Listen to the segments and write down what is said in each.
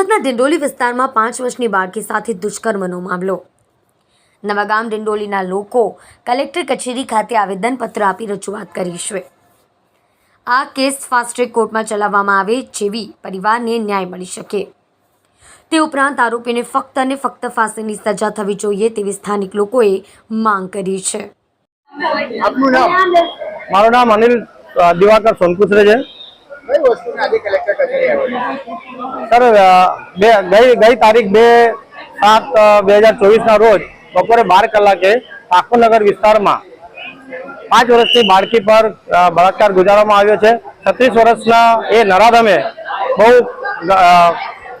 સુરતના ડિંડોલી વિસ્તારમાં પાંચ વર્ષની બાળકી સાથે દુષ્કર્મનો મામલો. નવાગામ ડિંડોલીના લોકો કલેક્ટર કચેરી ખાતે આવેદનપત્ર આપી રજૂઆત કરી છે. આ કેસ ફાસ્ટ ટ્રેક કોર્ટમાં ચલાવવામાં આવે જેવી પરિવારને ન્યાય મળી શકે. તે ઉપરાંત આરોપીને ફક્ત અને ફક્ત ફાંસીની સજા થવી જોઈએ તેવી સ્થાનિક લોકોએ માંગ કરી છે. મારું નામ અનિલ દિવાકર સોનકુસરે છે. સર બે, ગઈ ગઈ તારીખ બે સાત બે હજાર ચોવીસના રોજ બપોરે બાર કલાકે ઠાકોરનગર વિસ્તારમાં પાંચ વર્ષની બાળકી પર બળાત્કાર ગુજારવામાં આવ્યો છે. છત્રીસ વર્ષના એ નરાધમે બહુ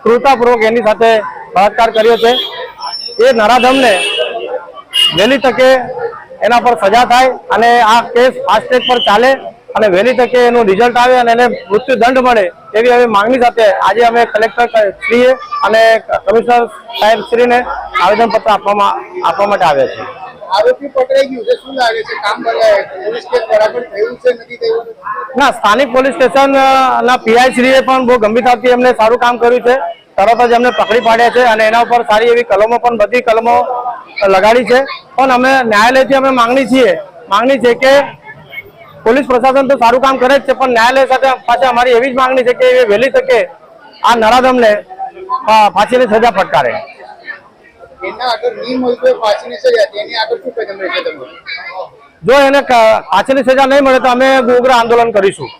ક્રૂરતાપૂર્વક એની સાથે બળાત્કાર કર્યો છે. એ નરાધમને વહેલી તકે એના પર સજા થાય અને આ કેસ ફાસ્ટ ટ્રેક પર ચાલે અને વહેલી તકે એનું રિઝલ્ટ આવે અને એને મૃત્યુદંડ મળે એવી હવે માંગણી સાથે આજે અમે કલેક્ટર શ્રીએ અને કમિશનર સાહેબ શ્રીને આવેદનપત્ર આપવામાં આપવા માટે આવ્યા છે આરોપી પકડાઈ ગયું છે. શું લાગે છે? કામ પોલીસ કેસ બરાબર થયું છે? નથી થયું? ના સ્થાનિક પોલીસ સ્ટેશન ના પીઆઈ શ્રીએ પણ બહુ ગંભીરતાથી એમને સારું કામ કર્યું છે. તરત જ એમને પકડી પાડ્યા છે અને એના ઉપર સારી એવી કલમો પણ બધી કલમો લગાડી છે. પણ અમે ન્યાયાલયથી અમે માંગણી છીએ. માંગણી છે કે પોલીસ પ્રશાસન તો સારું કામ કરે જ છે પણ ન્યાયાલય સાથે પાસે અમારી એવી જ માંગણી છે કે એ વહેલી તકે આ નરાધમને ફાંસીની સજા ફટકારે. જો એને ફાંસીની સજા નહીં મળે તો અમે ઉગ્ર આંદોલન કરીશું.